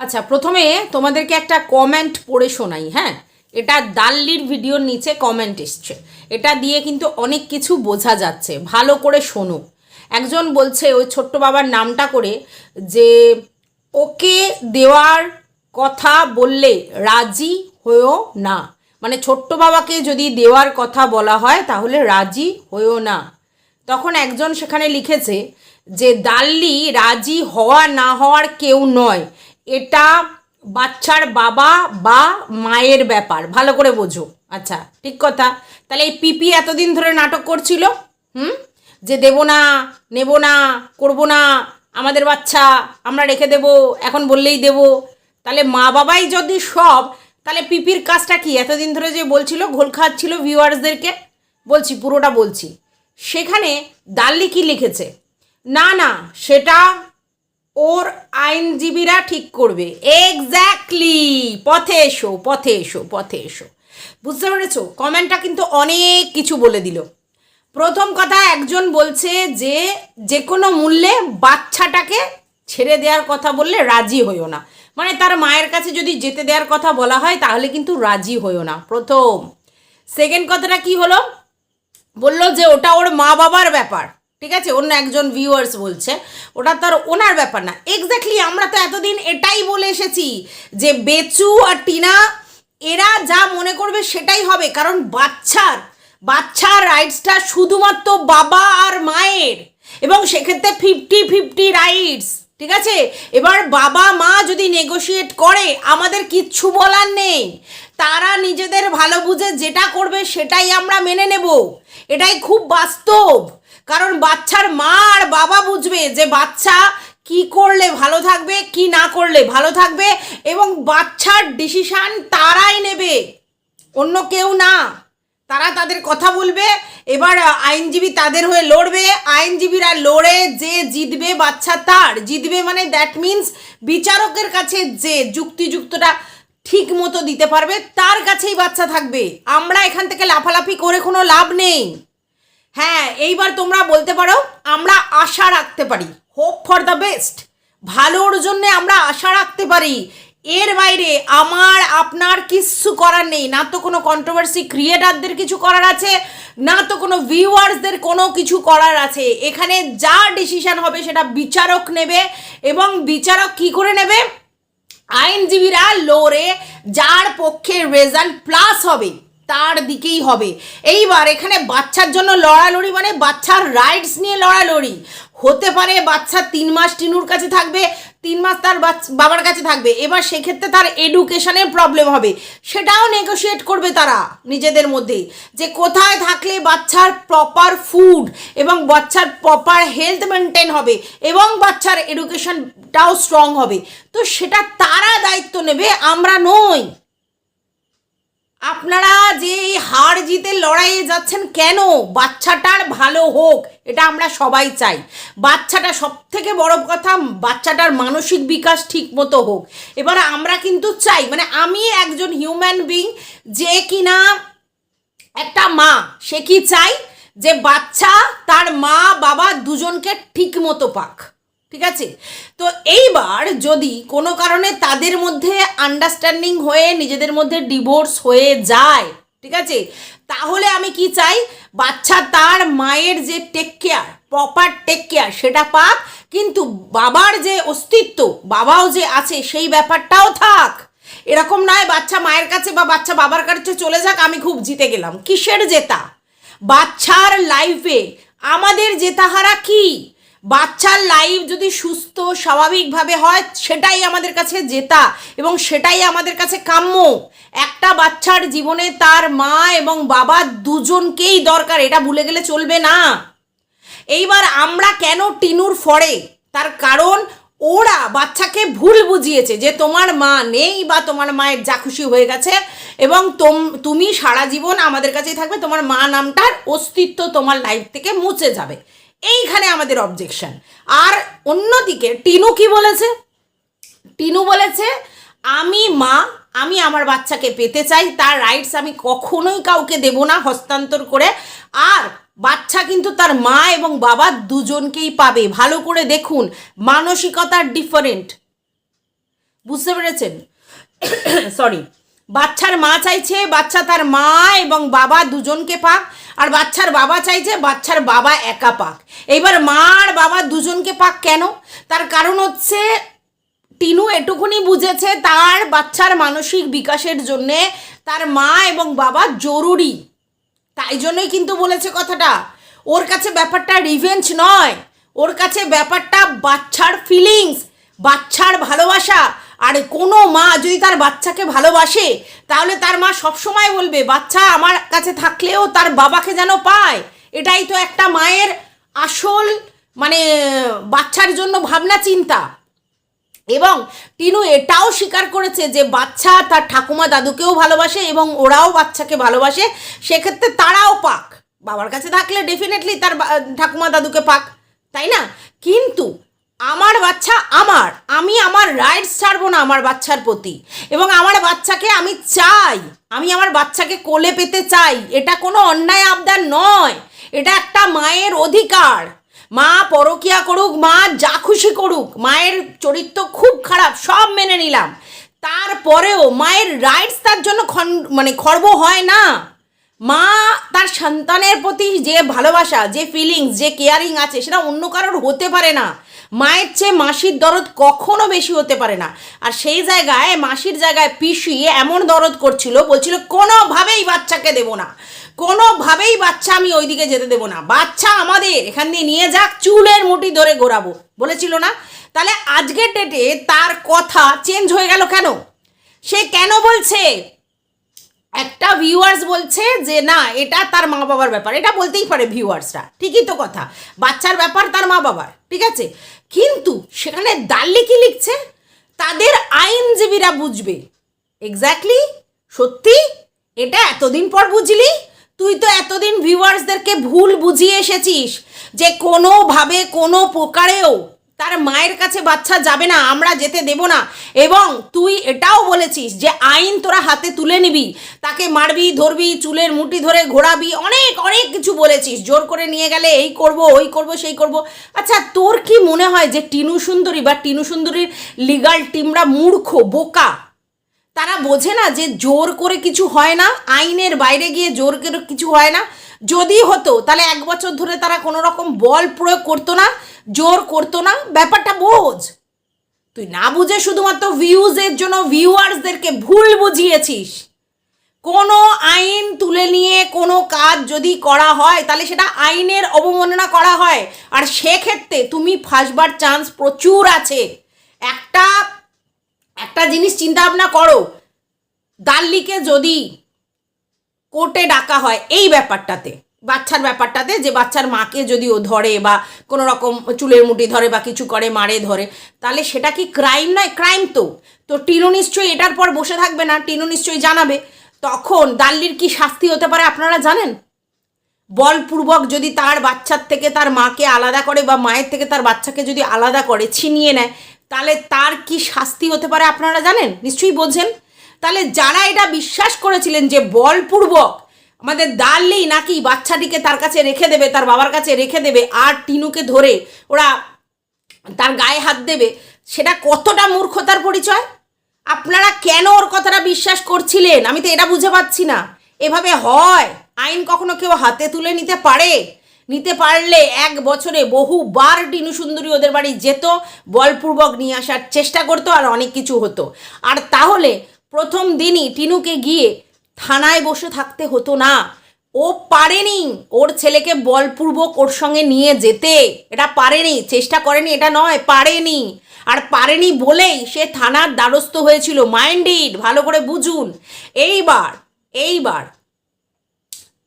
আচ্ছা প্রথমে তোমাদেরকে একটা কমেন্ট পড়ে শোনাই হ্যাঁ? এটা দাল্লির ভিডিওর নিচে কমেন্ট এসছে। এটা দিয়ে কিন্তু অনেক কিছু বোঝা যাচ্ছে। ভালো করে শোনো। একজন বলছে ওই ছোট্ট বাবার নামটা করে যে, ওকে দেওয়ার কথা বললে রাজি হয়েও না। মানে ছোট্ট বাবাকে যদি দেওয়ার কথা বলা হয়, তাহলে রাজি হয়েও না। তখন একজন সেখানে লিখেছে যে দাল্লি রাজি হওয়া না হওয়ার কেউ নয়। এটা বাচ্চার বাবা বা মায়ের ব্যাপার, ভালো করে বোঝো। আচ্ছা ঠিক কথা? তাহলে এই পিপি এতদিন ধরে নাটক করছিল, হুম? যে দেব না, নেব না, করব না, আমাদের বাচ্চা আমরা রেখে দেব, এখন বললেই দেব। তাহলে মা বাবাই যদি সব, তাহলে পিপির কাজটা কি? এতদিন ধরে যে বলছিল, ঘোল খাওয়াচ্ছিল ভিউয়ার্সদেরকে বলছি, পুরোটা বলছি। সেখানে দাল্লি কি লিখেছে? না না, সেটা ওর আইনজীবীরা ঠিক করবে। এক্স্যাক্টলি পথে এসো পথে এসো পথে এসো। বুঝতে পেরেছ? কমেন্টটা কিন্তু অনেক কিছু বলে দিল। প্রথম কথা, একজন বলছে যে যে কোনো মূল্যে বাচ্চাটাকে ছেড়ে দেওয়ার কথা বললে রাজি হইও না। মানে তার মায়ের কাছে যদি যেতে দেওয়ার কথা বলা হয়, তাহলে কিন্তু রাজি হইও না। প্রথম। সেকেন্ড কথাটা কি হলো? বলল যে, ওটা ওর মা বাবার ব্যাপার। ঠিক আছে? অন্য একজন ভিউয়ার্স বলছে। ওটা তার ওনার ব্যাপার না। এক্স্যাক্টলি আমরা তো এতদিন এটাই বলে এসেছি যে বেচু আর টিনা, এরা যা মনে করবে সেটাই হবে। কারণ বাচ্চার বাচ্চার রাইটসটা শুধুমাত্র বাবা আর মায়ের। এবং সেক্ষেত্রে ফিফটি ফিফটি রাইটস ঠিক আছে? এবার বাবা, মা যদি নেগোশিয়েট করে, আমাদের কিচ্ছু বলার নেই। তারা নিজেদের ভালো বুঝে যেটা করবে সেটাই আমরা মেনে নেব। এটাই খুব বাস্তব। কারণ বাচ্চার মা আর বাবা বুঝবে যে বাচ্চা কি করলে ভালো থাকবে, কি না করলে ভালো থাকবে এবং বাচ্চার ডিসিশান তারাই নেবে। অন্য কেউ না। তারা তাদের কথা বলবে, এবার আইনজীবী তাদের হয়ে লড়বে। আইনজীবীরা লড়ে যে জিতবে বাচ্চা তার। জিতবে মানে দ্যাট মিন্স বিচারকের কাছে যে যুক্তিযুক্তটা ঠিক মতো দিতে পারবে, তার কাছেই বাচ্চা থাকবে। আমরা এখান থেকে লাফালাফি করে কোনো লাভ নেই। হ্যাঁ এইবার তোমরা বলতে পারো, আমরা আশা রাখতে পারি। হোপ ফর দ্য বেস্ট ভালোর জন্য আমরা আশা রাখতে পারি। এর বাইরে আমার, আপনার কিচ্ছু করার নেই। না তো কোনো কন্ট্রোভার্সি ক্রিয়েটারদের কিছু করার আছে, না তো কোনো ভিউয়ার্সদের কোনো কিছু করার আছে। এখানে যা ডিসিশন হবে সেটা বিচারক নেবে এবং বিচারক কি করে নেবে? আইনজীবীরা লড়ে যার পক্ষে রেজাল্ট প্লাস হবে। তার দিকেই হবে। এইবার এখানে বাচ্চার জন্য লড়ালড়ি মানে বাচ্চার রাইটস নিয়ে লড়ালড়ি। হতে পারে বাচ্চা তিন মাস টিনুর কাছে থাকবে, তিন মাস তার বাবার কাছে থাকবে। এবার সেক্ষেত্রে তার এডুকেশনের প্রবলেম হবে। সেটাও নেগোশিয়েট করবে তারা নিজেদের মধ্যে যে কোথায় থাকলে বাচ্চার প্রপার ফুড এবং বাচ্চার প্রপার হেলথ মেনটেন হবে এবং বাচ্চার এডুকেশনটাও স্ট্রং হবে। তো সেটা তারা দায়িত্ব নেবে, আমরা নই। আপনারা যে হার জিতে লড়াইয়ে যাচ্ছেন কেন? বাচ্চাটার ভালো হোক, এটা আমরা সবাই চাই। বাচ্চাটা সব থেকে বড় কথা, বাচ্চাটার মানসিক বিকাশ ঠিক মতো হোক। এবার আমরা কিন্তু চাই মানে আমি একজন হিউম্যান বিং যে কিনা একটা মা, সে কি চাই? যে বাচ্চা তার মা বাবা দুজনকে ঠিক মতো পাক। ঠিক আছে? তো এইবার যদি কোনো কারণে তাদের মধ্যে আন্ডারস্ট্যান্ডিং হয়ে, নিজেদের মধ্যে ডিভোর্স হয়ে যায়, ঠিক আছে? তাহলে আমি কি চাই? বাচ্চা তার মায়ের যে take care proper take care সেটা পাক, কিন্তু বাবার যে অস্তিত্ব, বাবাও যে আছে, সেই ব্যাপারটাও থাক। এরকম নয়, বাচ্চা মায়ের কাছে বা বাচ্চা বাবার কাছে চলে যাক, আমি খুব জিতে গেলাম। কিসের জেতা? বাচ্চার লাইফে আমাদের জেতাহারা কি? বাচ্চার লাইফ যদি সুস্থ, স্বাভাবিকভাবে হয়, সেটাই আমাদের কাছে জেতা এবং সেটাই আমাদের কাছে কাম্য। একটা বাচ্চার জীবনে তার মা এবং বাবা দুজনকেই দরকার, এটা ভুলে গেলে চলবে না। এইবার আমরা কেন টিনুর ফড়ে? তার কারণ, ওরা বাচ্চাকে ভুল বুঝিয়েছে যে তোমার মা নেই বা তোমার মায়ের যা খুশি হয়ে গেছে এবং তোম, তুমি সারা জীবন আমাদের কাছেই থাকবে, তোমার মা নামটার অস্তিত্ব তোমার লাইফ থেকে মুছে যাবে। এইখানে আমাদের অবজেকশন আর অন্যদিকে টিনু কি বলেছে? টিনু বলেছে, আমি মা, আমি আমার বাচ্চাকে পেতে চাই, তার রাইটস আমি কখনোই কাউকে দেব না হস্তান্তর করে। আর বাচ্চা কিন্তু তার মা এবং বাবা দুজনকেই পাবে। ভালো করে দেখুন মানসিকতার ডিফারেন্ট বুঝতে পেরেছেন? সরি বাচ্চার মা চাইছে, বাচ্চা তার মা এবং বাবা দুজনকে পাক। আর বাচ্চার বাবা চাইছে, বাচ্চার বাবা একা পাক। এইবার মা আর বাবা দুজনকে পাক কেন? তার কারণ হচ্ছে, টিনু এটুকুনি বুঝেছে, তার বাচ্চার মানসিক বিকাশের জন্যে তার মা এবং বাবা জরুরি। তাই জন্যই কিন্তু বলেছে কথাটা। ওর কাছে ব্যাপারটা রিভেঞ্জ নয়। ওর কাছে ব্যাপারটা বাচ্চার ফিলিংস বাচ্চার ভালোবাসা। আর কোনো মা যদি তার বাচ্চাকে ভালোবাসে, তাহলে তার মা সবসময় বলবে, বাচ্চা আমার কাছে থাকলেও তার বাবাকে যেন পায়। এটাই তো একটা মায়ের আসল মানে বাচ্চার জন্য ভাবনা, চিন্তা। এবং টিনু এটাও স্বীকার করেছে যে বাচ্চা তার ঠাকুমা দাদুকেও ভালোবাসে এবং ওরাও বাচ্চাকে ভালোবাসে, সেক্ষেত্রে তারাও পাক। বাবার কাছে থাকলে ডেফিনেটলি তার ঠাকুমা দাদুকে পাক, তাই না? কিন্তু আমার বাচ্চা আমার। আমি আমার রাইটস ছাড়বো না আমার বাচ্চার প্রতি। এবং আমার বাচ্চাকে আমি চাই। আমি আমার বাচ্চাকে কোলে পেতে চাই। এটা কোনো অন্যায় আবদার নয়। এটা একটা মায়ের অধিকার। মা পরকিয়া করুক, মা যা খুশি করুক, মায়ের চরিত্র খুব খারাপ, সব মেনে নিলাম। তারপরেও মায়ের রাইটস তার জন্য খন মানে খর্ব হয় না। মা তার সন্তানের প্রতি যে ভালোবাসা, যে ফিলিংস যে কেয়ারিং আছে, সেটা অন্য কারোর হতে পারে না। মায়ের চেয়ে মাসির দরদ কখনো বেশি হতে পারে না। আর সেই জায়গায়, মাসির জায়গায় পিসি এমন দরদ করছিল, বলছিল, কোনোভাবেই বাচ্চাকে দেবো না। কোনোভাবেই বাচ্চা আমি ওইদিকে যেতে দেবো না। বাচ্চা আমাদের, এখান দিয়ে নিয়ে যাক, চুলের মুঠি ধরে ঘোরাবো। বলেছিল না? তাহলে আজকের ডেটে তার কথা চেঞ্জ হয়ে গেল কেন? সে কেন বলছে? একটা ভিউয়ার্স বলছে যে, না, এটা তার মা বাবার ব্যাপার। এটা বলতেই পারে ভিউয়ার্সরা ঠিকই তো কথা। বাচ্চার ব্যাপার তার মা বাবার, ঠিক আছে? কিন্তু সেখানে দাল্লি কি লিখছে? তাদের আইনজীবীরা বুঝবে। এক্স্যাক্টলি সত্যি? এটা এতদিন পর বুঝলি? তুই তো এতদিন ভিউয়ার্সদেরকে ভুল বুঝিয়ে এসেছিস যে কোনোভাবে, কোনো প্রকারেও তার মায়ের কাছে বাচ্চা যাবে না, আমরা যেতে দেব না। এবং তুই এটাও বলেছিস যে আইন তোরা হাতে তুলে নিবি, তাকে মারবি, ধরবি, চুলের মুঠি ধরে ঘোরাবি, অনেক অনেক কিছু বলেছিস। জোর করে নিয়ে গেলে এই করব, ওই করব, সেই করব। আচ্ছা তোর কি মনে হয় যে টিনু সুন্দরী বা টিনু সুন্দরীর লিগাল টিমরা মূর্খ, বোকা? তারা বোঝে না যে জোর করে কিছু হয় না, আইনের বাইরে গিয়ে জোর করে কিছু হয় না। যদি হতো, তাহলে এক বছর ধরে তারা কোনো রকম বল প্রয়োগ করতো না জোর করতো না, ব্যাপারটা বোঝ। তুই না বুঝে শুধুমাত্র ভিউজের জন্য ভিউয়ার্সদেরকে ভুল বুঝিয়েছিস। কোনো আইন তুলে নিয়ে কোনো কাজ যদি করা হয়, তাহলে সেটা আইনের অবমাননা করা হয়। আর সেক্ষেত্রে তুমি ফাঁসবার চান্স প্রচুর আছে। একটা একটা জিনিস চিন্তা ভাবনা করো। দাল্লিকে যদি কোর্টে ডাকা হয়, এই ব্যাপারটাতে। বাচ্চার ব্যাপারটাতে যে বাচ্চার মাকে যদি ও ধরে বা কোনো রকম চুলের মুঠি ধরে বা কিছু করে, মারে ধরে, তাহলে সেটা কি ক্রাইম নয়? ক্রাইম তো। তো টিনু নিশ্চয়ই এটার পর বসে থাকবে না, টিনু নিশ্চয়ই জানাবে। তখন দাল্লির কি শাস্তি হতে পারে আপনারা জানেন? বলপূর্বক যদি তার বাচ্চার থেকে তার মাকে আলাদা করে বা মায়ের থেকে তার বাচ্চাকে যদি আলাদা করে, ছিনিয়ে নেয়, তাহলে তার কি শাস্তি হতে পারে আপনারা জানেন? নিশ্চয়ই বোঝেন। তাহলে যারা এটা বিশ্বাস করেছিলেন যে বলপূর্বক আমাদের দাল্লি নাকি বাচ্চাটিকে তার কাছে রেখে দেবে, তার বাবার কাছে রেখে দেবে, আর টিনুকে ধরে ওরা তার গায়ে হাত দেবে, সেটা কতটা মূর্খতার পরিচয়? আপনারা কেন ওর কথাটা বিশ্বাস করছিলেন? আমি তো এটা বুঝে পাচ্ছি না। এভাবে হয়। আইন কখনো কেউ হাতে তুলে নিতে পারে? নিতে পারলে এক বছরে বহুবার টিনু সুন্দরী ওদের বাড়ি যেত, বলপূর্বক নিয়ে আসার চেষ্টা করতো, আর অনেক কিছু হতো। আর তাহলে প্রথম দিনই টিনুকে গিয়ে থানায় বসে থাকতে হতো না। ও পারেনি ওর ছেলেকে বলপূর্বক ওর সঙ্গে নিয়ে যেতে। এটা পারেনি, চেষ্টা করেনি, এটা নয়, পারেনি। আর পারেনি বলেই সে থানার দ্বারস্থ হয়েছিল। মাইন্ডেড ভালো করে বুঝুন। এইবার এইবার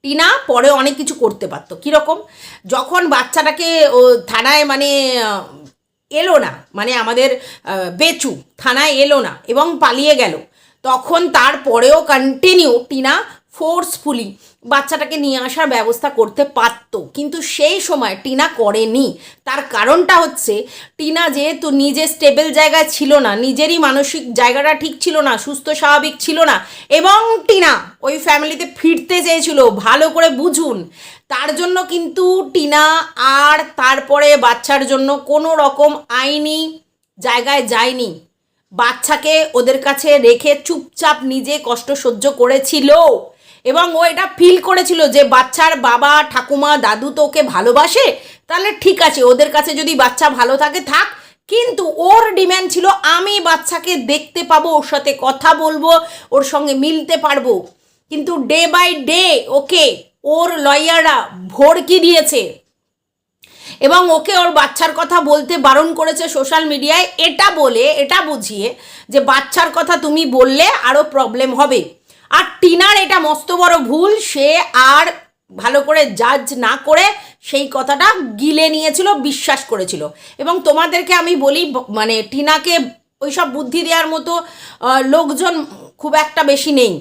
টিনা পরে অনেক কিছু করতে পারতো। কীরকম? যখন বাচ্চাটাকে ও থানায় মানে এলো না মানে আমাদের বেচু থানায় এলো না এবং পালিয়ে গেল। তখন তারপরেও কন্টিনিউ টিনা ফোর্সফুলি বাচ্চাটাকে নিয়ে আসার ব্যবস্থা করতে পারতো। কিন্তু সেই সময় টিনা করেনি। তার কারণটা হচ্ছে, টিনা যেহেতু নিজে স্টেবল জায়গায় ছিল না, নিজেরই মানসিক জায়গাটা ঠিক ছিল না, সুস্থ স্বাভাবিক ছিল না, এবং টিনা ওই ফ্যামিলিতে ফিরতে চেয়েছিল, ভালো করে বুঝুন। তার জন্য কিন্তু টিনা আর তারপরে বাচ্চার জন্য কোনো রকম আইনি জায়গায় যায়নি। বাচ্চাকে ওদের কাছে রেখে চুপচাপ নিজে কষ্ট সহ্য করেছিল। এবং ও এটা ফিল করেছিল যে বাচ্চার বাবা, ঠাকুমা, দাদু তো ওকে ভালোবাসে, তাহলে ঠিক আছে, ওদের কাছে যদি বাচ্চা ভালো থাকে, থাক। কিন্তু ওর ডিম্যান্ড ছিল, আমি বাচ্চাকে দেখতে পাবো, ওর সাথে কথা বলব, ওর সঙ্গে মিলতে পারব। কিন্তু ডে বাই ডে ওকে, ওর লয়াররা ভরকি দিয়েছে। এবং ওকে ওর বাচ্চার কথা বলতে বারণ করেছে সোশ্যাল মিডিয়ায়। এটা বলে, এটা বুঝিয়ে যে বাচ্চার কথা তুমি বললে আরও প্রবলেম হবে। আর টিনার এটা মস্ত বড় ভুল, সে আর ভালো করে জাজ না করে সেই কথাটা গিলে নিয়েছিল, বিশ্বাস করেছিল। এবং তোমাদেরকে আমি বলি মানে টিনাকে ওইসব বুদ্ধি দেওয়ার মতো লোকজন খুব একটা বেশি নেই।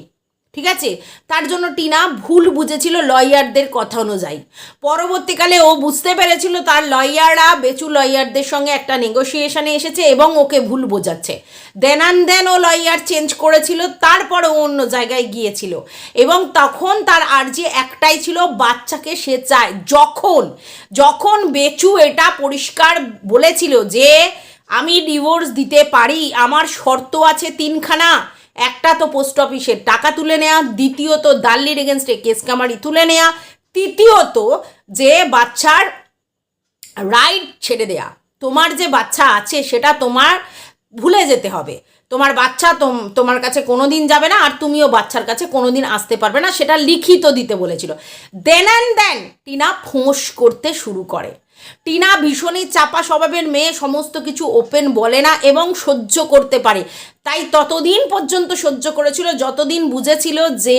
ঠিক আছে? তার জন্য টিনা ভুল বুঝেছিল লয়ারদের কথা অনুযায়ী। পরবর্তীকালে ও বুঝতে পেরেছিল তার লয়াররা বেচু লয়ারদের সঙ্গে একটা নেগোসিয়েশনে এসেছে এবং ওকে ভুল বোঝাচ্ছে। দেন অ্যান্ড দেন ও লয়ার চেঞ্জ করেছিল তারপরে ও অন্য জায়গায় গিয়েছিল। এবং তখন তার আর্জি একটাই ছিল, বাচ্চাকে সে চায়। যখন যখন বেচু এটা পরিষ্কার বলেছিল যে, আমি ডিভোর্স দিতে পারি, আমার শর্ত আছে তিনখানা। একটা তো পোস্ট অফিসের টাকা তুলে নেওয়া দ্বিতীয়ত দাল্লির এগেনস্টে কেস কামারি তুলে নেওয়া তৃতীয়ত যে বাচ্চার রাইট ছেড়ে দেয়া। তোমার যে বাচ্চা আছে সেটা তোমার ভুলে যেতে হবে। তোমার বাচ্চা তোম- তোমার কাছে কোনো দিন যাবে না আর তুমিও বাচ্চার কাছে কোনো দিন আসতে পারবে না, সেটা লিখিত দিতে বলেছিল। দেন অ্যান্ড দেন টিনা ফোঁস করতে শুরু করে। টিনা ভীষণই চাপা স্বভাবের মেয়ে, সমস্ত কিছু ওপেন বলে না এবং সহ্য করতে পারে। তাই ততদিন পর্যন্ত সহ্য করেছিল, যতদিন বুঝেছিল যে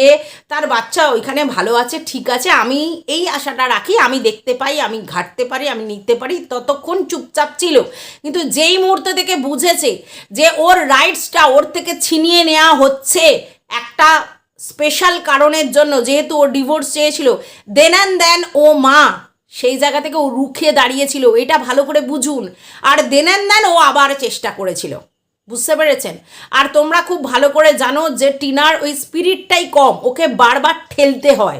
তার বাচ্চা ওইখানে ভালো আছে, ঠিক আছে, আমি এই আশাটা রাখি, আমি দেখতে পাই, আমি ঘাটতে পারি, আমি নিতে পারি, ততক্ষণ চুপচাপ ছিল। কিন্তু যেই মুহূর্ত থেকে বুঝেছে যে ওর রাইটসটা ওর থেকে ছিনিয়ে নেওয়া হচ্ছে একটা স্পেশাল কারণের জন্য, যেহেতু ও ডিভোর্স চেয়েছিল দেন অ্যান্ড দেন ও মা সেই জায়গা থেকে ও রুখে দাঁড়িয়েছিল, এটা ভালো করে বুঝুন। আর দেনেন দেন ও আবার চেষ্টা করেছিল। বুঝতে পেরেছেন? আর তোমরা খুব ভালো করে জানো যে টিনার ওই স্পিরিটটাই কম, ওকে বারবার ঠেলতে হয়।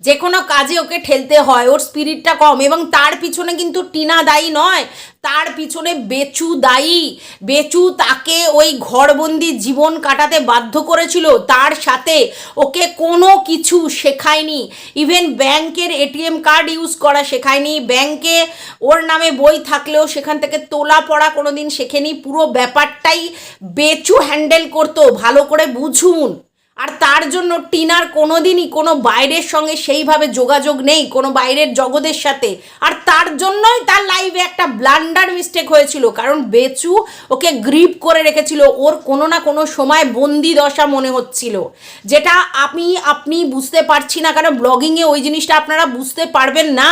যে কোনো কাজে ওকে ঠেলতে হয়, ওর স্পিরিটটা কম এবং তার পিছনে কিন্তু টিনা দায়ী নয়। তার পিছনে বেচু দায়ী। বেচু তাকে ওই ঘরবন্দি জীবন কাটাতে বাধ্য করেছিল। তার সাথে ওকে কোনো কিছু শেখায়নি। ইভেন ব্যাংকের এটিএম কার্ড ইউজ করা শেখায়নি। ব্যাংকে ওর নামে বই থাকলেও সেখান থেকে তোলা পড়া কোনো দিন শেখেনি। পুরো ব্যাপারটাই বেচু হ্যান্ডেল করতো। ভালো করে বুঝুন। আর তার জন্য টিনার কোনো দিনই কোনো বাইরের সঙ্গে সেইভাবে যোগাযোগ নেই, কোনো বাইরের জগতের সাথে। আর তার জন্যই তার লাইফে একটা ব্লান্ডার মিস্টেক হয়েছিল, কারণ বেচু ওকে গ্রিপ করে রেখেছিল, ওর কোনো না কোনো সময় বন্দি দশা মনে হচ্ছিল। যেটা আমি, আপনি বুঝতে পারছি না, কারণ ব্লগিংয়ে ওই জিনিসটা আপনারা বুঝতে পারবেন না।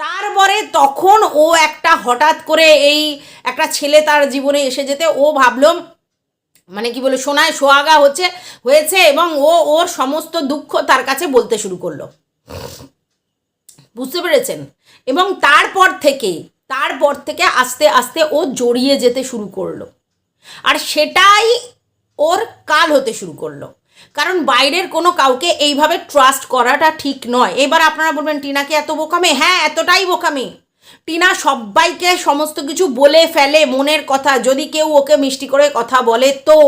তারপরে তখন ও একটা হঠাৎ করে এই একটা ছেলে তার জীবনে এসে যেতে, ও ভাবলো মানে কি বলে, সোনায় সোহাগা হচ্ছে, হয়েছে এবং ও ওর সমস্ত দুঃখ তার কাছে বলতে শুরু করল। বুঝতে পেরেছেন? এবং তারপর থেকে তারপর থেকে আস্তে আস্তে ও জড়িয়ে যেতে শুরু করল। আর সেটাই ওর কাল হতে শুরু করল। কারণ বাইরের কোনো কাউকে এইভাবে ট্রাস্ট করাটা ঠিক নয়। এবার আপনারা বলবেন, টিনাকে এত বোকামে? হ্যাঁ এতটাই বোকামে। টিনা সবাইকে সমস্ত কিছু বলে ফেলে মনের কথা, যদি কেউ ওকে মিষ্টি করে কথা বলে তো।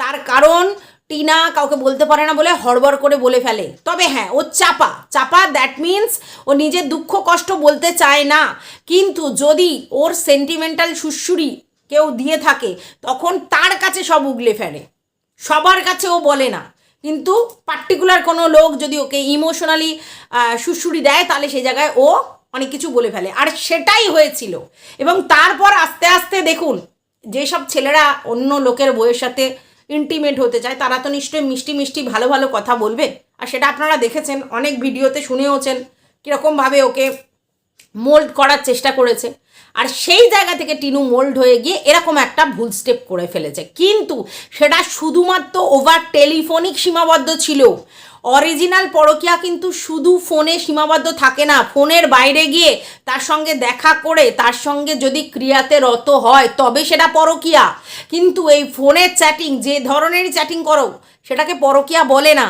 তার কারণ টিনা কাউকে বলতে পারে না বলে হড়বড় করে বলে ফেলে। তবে হ্যাঁ ও চাপা। চাপা দ্যাট মিন্স ও নিজের দুঃখ, কষ্ট বলতে চায় না। কিন্তু যদি ওর সেন্টিমেন্টাল সুশ্রুরি কেউ দিয়ে থাকে, তখন তার কাছে সব উগলে ফেলে। সবার কাছে ও বলে না। কিন্তু পার্টিকুলার কোনো লোক যদি ওকে ইমোশনালি সুশুরি দেয়, তাহলে সেই জায়গায় ও অনেক কিছু বলে ফেলে। আর সেটাই হয়েছিল। এবং তারপর আস্তে আস্তে দেখুন, যেসব ছেলেরা অন্য লোকের বইয়ের সাথে ইন্টিমেট হতে চায়, তারা তো নিশ্চয়ই মিষ্টি মিষ্টি ভালো ভালো কথা বলবে। আর সেটা আপনারা দেখেছেন, অনেক ভিডিওতে শুনেওছেন, কীরকমভাবে ওকে মোল্ড করার চেষ্টা করেছে। আর সেই জায়গা থেকে টিনু মোল্ড হয়ে গিয়ে এরকম একটা ভুল স্টেপ করে ফেলেছে। কিন্তু সেটা শুধুমাত্র ওভার টেলিফোনিক সীমাবদ্ধ ছিল। অরিজিনাল পরকিয়া কিন্তু শুধু ফোনে সীমাবদ্ধ থাকে না। ফোনের বাইরে গিয়ে তার সঙ্গে দেখা করে তার সঙ্গে যদি ক্রিয়াতে রত হয়, তবে সেটা পরকিয়া। কিন্তু এই ফোনের চ্যাটিং যে ধরনেরই চ্যাটিং করো, সেটাকে পরকিয়া বলে না।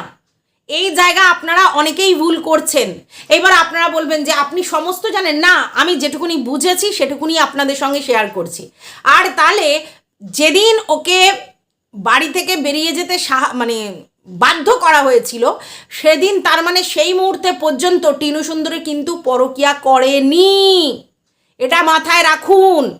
এই জায়গা আপনারা অনেকেই ভুল করছেন। এবার আপনারা বলবেন যে আপনি সমস্ত জানেন, না, আমি যেটুকুনি বুঝেছি সেটুকুনি আপনাদের সঙ্গে শেয়ার করছি। আর তাহলে যেদিন ওকে বাড়ি থেকে বেরিয়ে যেতে সাহা মানে বাধ্য করা হয়েছিল, সেদিন তার মানে সেই মুহূর্তে পর্যন্ত টিনু সুন্দরী কিন্তু পরকিয়া করেনি। এটা মাথায় রাখুন।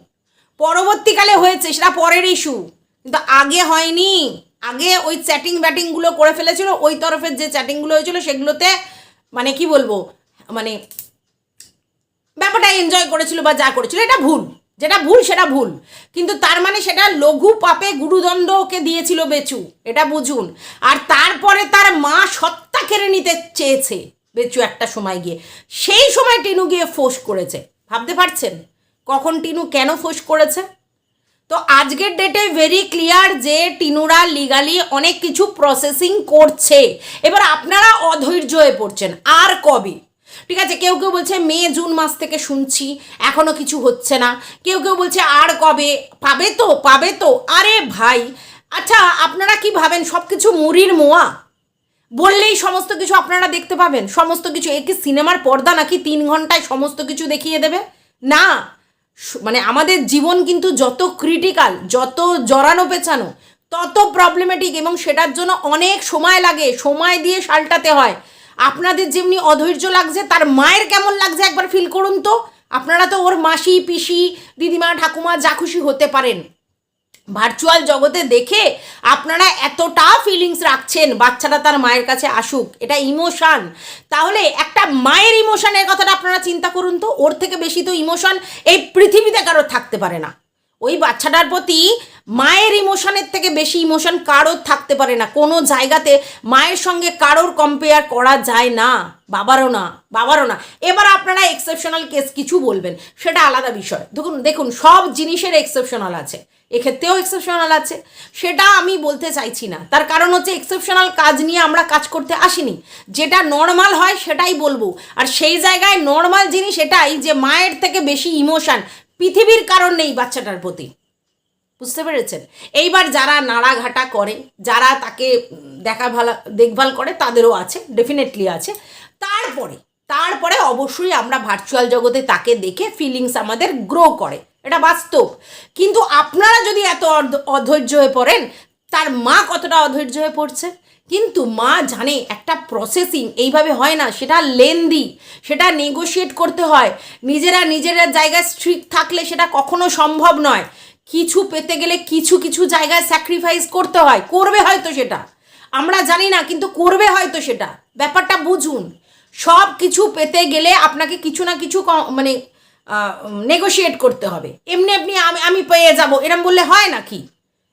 পরবর্তীকালে হয়েছে, সেটা পরের ইস্যু কিন্তু আগে হয়নি। আগে ওই চ্যাটিং ব্যাটিংগুলো করে ফেলেছিল, ওই তরফের যে চ্যাটিংগুলো হয়েছিল সেগুলোতে মানে কি বলব মানে ব্যাপারটা এনজয় করেছিল বা যা করেছিল, এটা ভুল, যেটা ভুল সেটা ভুল। কিন্তু তার মানে সেটা লঘু পাপে গুরুদণ্ড ওকে দিয়েছিল বেচু, এটা বুঝুন। আর তারপরে তার মা সত্তা কেড়ে নিতে চেয়েছে বেচু একটা সময় গিয়ে। সেই সময় টিনু গিয়ে ফোঁস করেছে, ভাবতে পারছেন? কখন টিনু কেন ফোঁস করেছে? তো আজকের ডেটে ভেরি ক্লিয়ার যে টিনুরা লিগালি অনেক কিছু প্রসেসিং করছে। এবার আপনারা অধৈর্য হয়ে পড়ছেন, আর কবে? ঠিক আছে, কেউ কেউ বলছে মে, জুন মাস থেকে শুনছি, এখনও কিছু হচ্ছে না। কেউ কেউ বলছে আর কবে? পাবে তো পাবে তো। আরে ভাই আচ্ছা আপনারা কি ভাবেন সব কিছু মুড়ির মোয়া? বললেই সমস্ত কিছু আপনারা দেখতে পাবেন। সমস্ত কিছু, এ কি সিনেমার পর্দা নাকি তিন ঘন্টায় সমস্ত কিছু দেখিয়ে দেবে? না। মানে আমাদের জীবন কিন্তু যত ক্রিটিক্যাল যত জড়ানো পেছানো, তত প্রবলেমেটিক এবং সেটার জন্য অনেক সময় লাগে, সময় দিয়ে সালটাতে হয়। আপনাদের যেমনি অধৈর্য লাগছে, তার মায়ের কেমন লাগছে একবার ফিল করুন তো। আপনারা তো ওর মাসি, পিসি, দিদিমা, ঠাকুমা যা খুশি হতে পারেন। ভার্চুয়াল জগতে দেখে আপনারা এতটা ফিলিংস রাখছেন বাচ্চাটা তার মায়ের কাছে আসুক, এটা ইমোশান তাহলে একটা মায়ের ইমোশনের কথাটা আপনারা চিন্তা করুন তো, ওর থেকে বেশি তো ইমোশন এই পৃথিবীতে কারোর থাকতে পারে না। ওই বাচ্চাটার প্রতি মায়ের ইমোশনের থেকে বেশি ইমোশন কারোর থাকতে পারে না। কোনো জায়গাতে মায়ের সঙ্গে কারোর কম্পেয়ার করা যায় না। বাবারও না বাবারও না। এবার আপনারা এক্সেপশনাল কেস কিছু বলবেন, সেটা আলাদা বিষয়। দেখুন দেখুন, সব জিনিসের এক্সেপশনাল আছে। এক্ষেত্রেও এক্সেপশনাল আছে। সেটা আমি বলতে চাইছি না। তার কারণ হচ্ছে এক্সেপশনাল কাজ নিয়ে আমরা কাজ করতে আসিনি। যেটা নর্মাল হয় সেটাই বলব। আর সেই জায়গায় নর্মাল জিনিস এটাই যে মায়ের থেকে বেশি ইমোশান পৃথিবীর কারণ নেই বাচ্চাটার প্রতি। বুঝতে পেরেছেন? এইবার যারা নাড়াঘাটা করে, যারা তাকে দেখা ভালা দেখভাল করে, তাদেরও আছে ডেফিনেটলি আছে। তারপরে তারপরে অবশ্যই আমরা ভার্চুয়াল জগতে তাকে দেখে ফিলিংস আমাদের গ্রো করে। এটা বাস্তব। কিন্তু আপনারা যদি এত অধ- অধৈর্য হয়ে পড়েন, তার মা কতটা অধৈর্য হয়ে পড়ছে? কিন্তু মা জানে একটা প্রসেসিং এইভাবে হয় না, সেটা লেন্দি সেটা নেগোশিয়েট করতে হয়। নিজেরা নিজেরা জায়গায় স্ট্রিক্ট থাকলে সেটা কখনো সম্ভব নয়। কিছু পেতে গেলে কিছু কিছু জায়গায় স্যাক্রিফাইস করতে হয়, করবে হয়তো সেটা। আমরা জানি না, কিন্তু করবে হয়তো সেটা। ব্যাপারটা বুঝুন। সব কিছু পেতে গেলে আপনাকে কিছু না কিছু মানে নেগোশিয়েট করতে হবে। এমনি এমনি আমি পেয়ে যাব। এরম বললে হয় নাকি?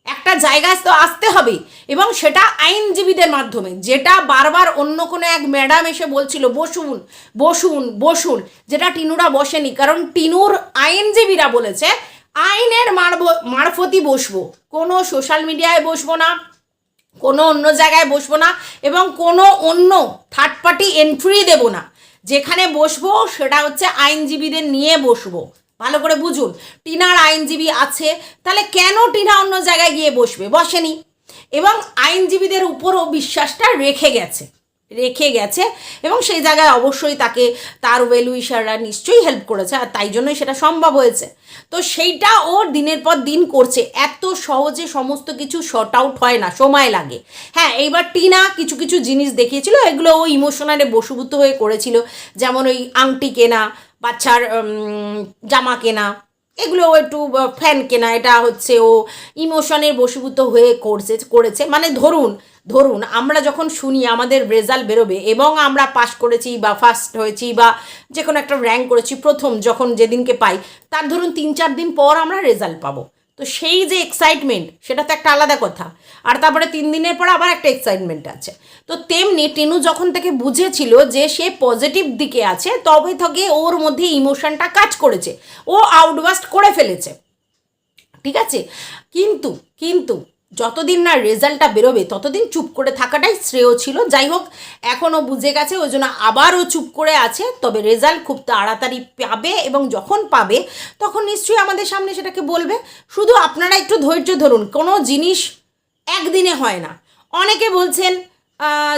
একটা জায়গায় তো আসতে হবে। এবং সেটা আইনজীবীদের মাধ্যমে। যেটা বারবার অন্য কোনো এক ম্যাডাম এসে বলছিল, বসুন বসুন বসুন। যেটা টিনুরা বসেনি। কারণ টিনুর আইনজীবীরা বলেছে, আইনের মারব, মারফতই বসবো। কোনো সোশ্যাল মিডিয়ায় বসবো না, কোনো অন্য জায়গায় বসবো না এবং কোনো অন্য থার্ড পার্টি এন্ট্রি দেবো না। যেখানে বসবো সেটা হচ্ছে আইনজীবীদের নিয়ে বসবো। ভালো করে বুঝুন, টিনার আইনজীবী আছে, তাহলে কেন টিনা অন্য জায়গায় গিয়ে বসবে? বসেনি। এবং আইনজীবীদের উপরও বিশ্বাসটা রেখে গেছে। রেখে গেছে এবং সেই জায়গায় অবশ্যই তাকে, তার ওয়েল উইশাররা নিশ্চয়ই হেল্প করেছে আর তাই জন্যই সেটা সম্ভব হয়েছে। তো সেইটা ওর দিনের পর দিন করছে। এত সহজে সমস্ত কিছু শর্ট আউট হয় না, সময় লাগে। হ্যাঁ এইবার টিনা কিছু কিছু জিনিস দেখিয়েছিল, এগুলো ও ইমোশনালে বশীভূত হয়ে করেছিল। যেমন ওই আংটি কেনা, বাচ্চার জামা কেনা, এগুলো একটু ফ্যান কেনা, এটা হচ্ছে ও ইমোশনের বশীভূত হয়ে করছে, করেছে। মানে ধরুন ধরুন, আমরা যখন শুনি আমাদের রেজাল্ট বেরোবে এবং আমরা পাশ করেছি বা ফার্স্ট হয়েছি বা যে কোনো একটা র্যাঙ্ক করেছি, প্রথম যখন যেদিনকে পাই, তার ধরুন তিন চার দিন পর আমরা রেজাল্ট পাবো। তো সেই যে এক্সাইটমেন্ট সেটা তো একটা আলাদা কথা। আর তারপরে তিন দিনের পর আবার একটা এক্সাইটমেন্ট আছে। তো তেমনি টেনু যখন থেকে বুঝেছিল যে সে পজিটিভ দিকে আছে, তবে থেকে ওর মধ্যে ইমোশনটা কাজ করেছে। ও আউটবাস্ট করে ফেলেছে। ঠিক আছে? কিন্তু কিন্তু যতদিন না রেজাল্টটা বেরোবে, ততদিন চুপ করে থাকাটাই শ্রেয় ছিল। যাই হোক এখনও বুঝে গেছে, ওই জন্য আবারও চুপ করে আছে। তবে রেজাল্ট খুব তাড়াতাড়ি পাবে এবং যখন পাবে, তখন নিশ্চয়ই আমাদের সামনে সেটাকে বলবে। শুধু আপনারা একটু ধৈর্য ধরুন, কোনো জিনিস একদিনে হয় না। অনেকে বলছেন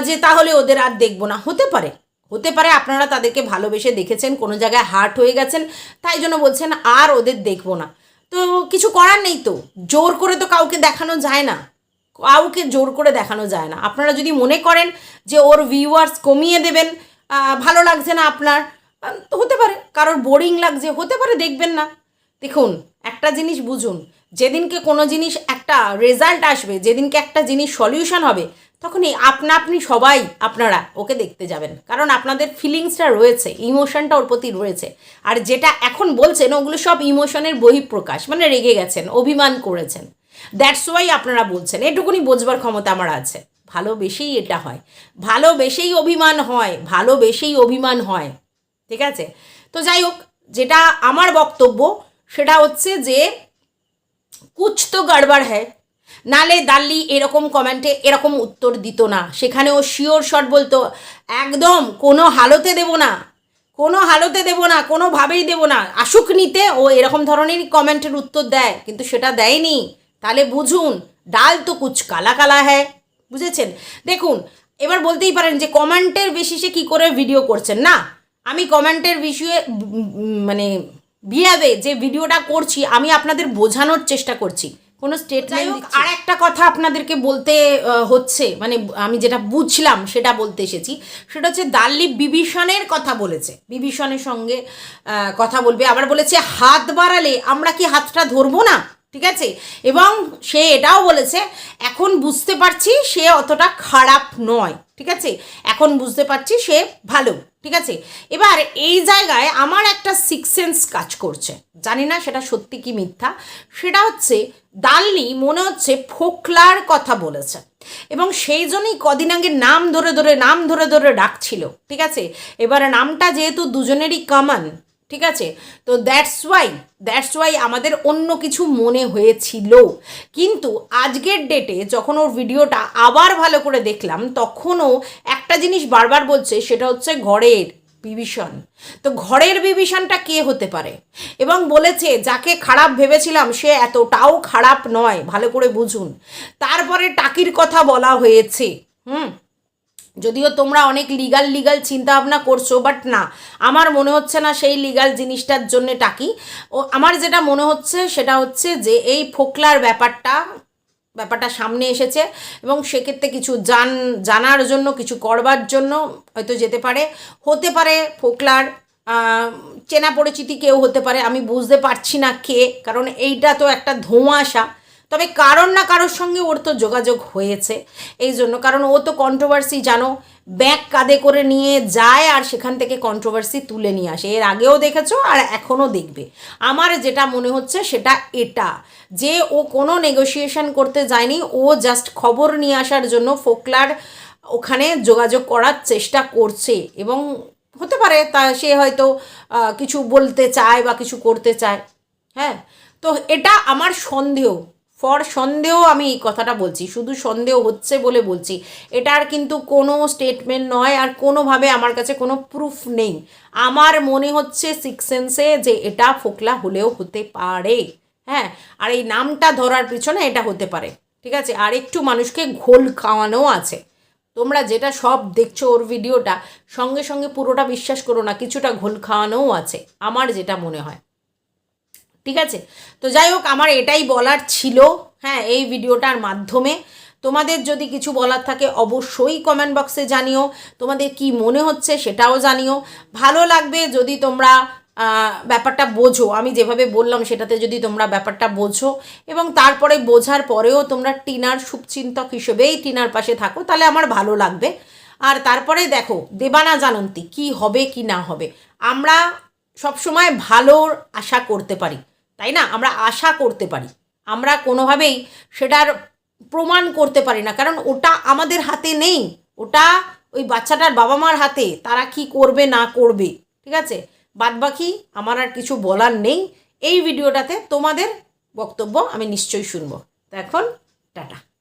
যে তাহলে ওদের আর দেখব না। হতে পারে হতে পারে আপনারা তাদেরকে ভালোবেসে দেখেছেন, কোনো জায়গায় হার্ট হয়ে গেছেন, তাই জন্য বলছেন আর ওদের দেখব না। তো কিছু করার নেই তো। জোর করে তো কাউকে দেখানো যায় না। কাউকে জোর করে দেখানো যায় না। আপনারা যদি মনে করেন যে ওর ভিউয়ার্স কমিয়ে দেবেন ভালো লাগছে না আপনার হতে পারে। কারোর বোরিং লাগছে, হতে পারে, দেখবেন না। দেখুন, একটা জিনিস বুঝুন। যেদিনকে কোনো জিনিস একটা রেজাল্ট আসবে, যেদিনকে একটা জিনিস সলিউশন হবে, তখনই আপনা আপনি সবাই আপনারা ওকে দেখতে যাবেন। কারণ আপনাদের ফিলিংসটা রয়েছে ইমোশনটা ওর প্রতি রয়েছে। আর যেটা এখন বলছেন, ওগুলো সব ইমোশনের বহিঃপ্রকাশ মানে রেগে গেছেন, অভিমান করেছেন। দ্যাটস ওয়াই আপনারা বলছেন, এটুকুনি বোঝবার ক্ষমতা আমার আছে। ভালোবেসেই এটা হয়। ভালোবেসেই অভিমান হয়, ভালোবেসেই অভিমান হয়। ঠিক আছে? তো যাই হোক, যেটা আমার বক্তব্য, সেটা হচ্ছে যে কুছ তো গড়বড় হ্যায়। নালে দাল্লি এরকম কমেন্টে এরকম উত্তর দিত না। সেখানে ও শিওর শট বলতো, একদম, কোনো হালতে দেব না। কোনো হালতে দেব না, কোনোভাবেই দেব না। আসুক নিতে। ও এরকম ধরনেরই কমেন্টের উত্তর দেয়, কিন্তু সেটা দেয়নি। তাহলে বুঝুন, ডাল তো কুচ কালা কালা হ্যায়। বুঝেছেন? দেখুন, এবার বলতেই পারেন যে কমেন্টের বেসিসে কি করে ভিডিও করছেন? না, আমি কমেন্টের বিষয়ে মানে বিয়াবে যে ভিডিওটা করছি আমি আপনাদের বোঝানোর চেষ্টা করছি। কোনো স্টেটমেন্ট আর একটা কথা আপনাদেরকে বলতে হচ্ছে মানে আমি যেটা বুঝলাম সেটা বলতে এসেছি। সেটা হচ্ছে দাল্লি বিভীষণের কথা বলেছে। বিভীষণের সঙ্গে কথা বলবে। আবার বলেছে হাত বাড়ালে আমরা কি হাতটা ধরবো না? ঠিক আছে? এবং সে এটাও বলেছে, এখন বুঝতে পারছি সে অতটা খারাপ নয়, ঠিক আছে? এখন বুঝতে পারছি সে ভালো, ঠিক আছে? এবার এই জায়গায় আমার একটা সিক্স সেন্স কাজ করছে। জানি না সেটা সত্যি কি মিথ্যা। সেটা হচ্ছে দালনি মনে হচ্ছে ফোকলার কথা বলেছে। এবং সেই জন্যই কদিন আগে নাম ধরে ধরে, নাম ধরে ধরে ডাকছিল, ঠিক আছে? এবার নামটা যেহেতু দুজনেরই কমন ঠিক আছে? তো দ্যাটস ওয়াই দ্যাটস ওয়াই আমাদের অন্য কিছু মনে হয়েছিল। কিন্তু আজকের ডেটে যখন ওর ভিডিওটা আবার ভালো করে দেখলাম, তখনও একটা জিনিস বারবার বলছে, সেটা হচ্ছে ঘরের বিভীষণ। তো ঘরের বিভীষণটা কে হতে পারে? এবং বলেছে, যাকে খারাপ ভেবেছিলাম, সে এতটাও খারাপ নয়। ভালো করে বুঝুন। তারপরে টাকির কথা বলা হয়েছে। হুম? যদিও তোমরা অনেক লিগাল লিগাল চিন্তা ভাবনা করছ বাট না, আমার মনে হচ্ছে না সেই লিগাল জিনিসটার জন্য টাকি। ও, আমার যেটা মনে হচ্ছে সেটা হচ্ছে যে এই ফোকলার ব্যাপারটা ব্যাপারটা সামনে এসেছে এবং সেক্ষেত্রে কিছু জান, জানার জন্য, কিছু করবার জন্য হয়তো যেতে পারে। হতে পারে ফোকলার চেনা পরিচিতি কেউ হতে পারে, আমি বুঝতে পারছি না কে, কারণ এইটা তো একটা ধোঁয়াশা। তবে কারোর না কারোর সঙ্গে ওর তো যোগাযোগ হয়েছে, এই জন্য। কারণ ও তো কন্ট্রোভার্সি জানো ব্যাগ কাঁধে করে নিয়ে যায় আর সেখান থেকে কন্ট্রোভার্সি তুলে নিয়ে আসে। এর আগেও দেখেছ আর এখনও দেখবে। আমার যেটা মনে হচ্ছে সেটা এটা, যে ও কোনো নেগোসিয়েশন করতে যায়নি, ও জাস্ট খবর নিয়ে আসার জন্য ফোকলার ওখানে যোগাযোগ করার চেষ্টা করছে। এবং হতে পারে তা সে হয়তো কিছু বলতে চায় বা কিছু করতে চায়। হ্যাঁ তো এটা আমার সন্দেহ। ফর সন্দেহ আমি এই কথাটা বলছি, শুধু সন্দেহ হচ্ছে বলে বলছি। এটার কিন্তু কোনো স্টেটমেন্ট নয় আর কোনোভাবে আমার কাছে কোনো প্রুফ নেই। আমার মনে হচ্ছে সিক্স সেন্সে যে এটা ফোকলা হলেও হতে পারে। হ্যাঁ আর এই নামটা ধরার পিছনে এটা হতে পারে। ঠিক আছে? আর একটু মানুষকে ঘোল খাওয়ানো আছে। তোমরা যেটা সব দেখছ ওর ভিডিওটা সঙ্গে সঙ্গে পুরোটা বিশ্বাস করো না, কিছুটা ঘোল খাওয়ানোও আছে। আমার যেটা মনে হয়। ঠিক আছে? তো যাই হোক, আমার এটাই বলার ছিল হ্যাঁ এই ভিডিওটার মাধ্যমে। তোমাদের যদি কিছু বলার থাকে, অবশ্যই কমেন্ট বক্সে জানিও। তোমাদের কি মনে হচ্ছে সেটাও জানিও। ভালো লাগবে যদি তোমরা ব্যাপারটা বোঝো। আমি যেভাবে বললাম, সেটাতে যদি তোমরা ব্যাপারটা বোঝো। এবং তারপরে বোঝার পরেও তোমরা টিনার শুভচিন্তক হিসেবেই টিনার পাশে থাকো, তাহলে আমার ভালো লাগবে। আর তারপরে দেখো, দেবানা জানন্তি, কি হবে কি না হবে। আমরা সবসময় ভালোর আশা করতে পারি। তাই না? আমরা আশা করতে পারি। আমরা কোনোভাবেই সেটার প্রমাণ করতে পারি না। কারণ ওটা আমাদের হাতে নেই। ওটা ওই বাচ্চাটার বাবা মার হাতে। তারা কি করবে, না করবে? ঠিক আছে? বাদ বাকি আমার আর কিছু বলার নেই। এই ভিডিওটাতে তোমাদের বক্তব্য আমি নিশ্চয়ই শুনব। তো এখন টাটা।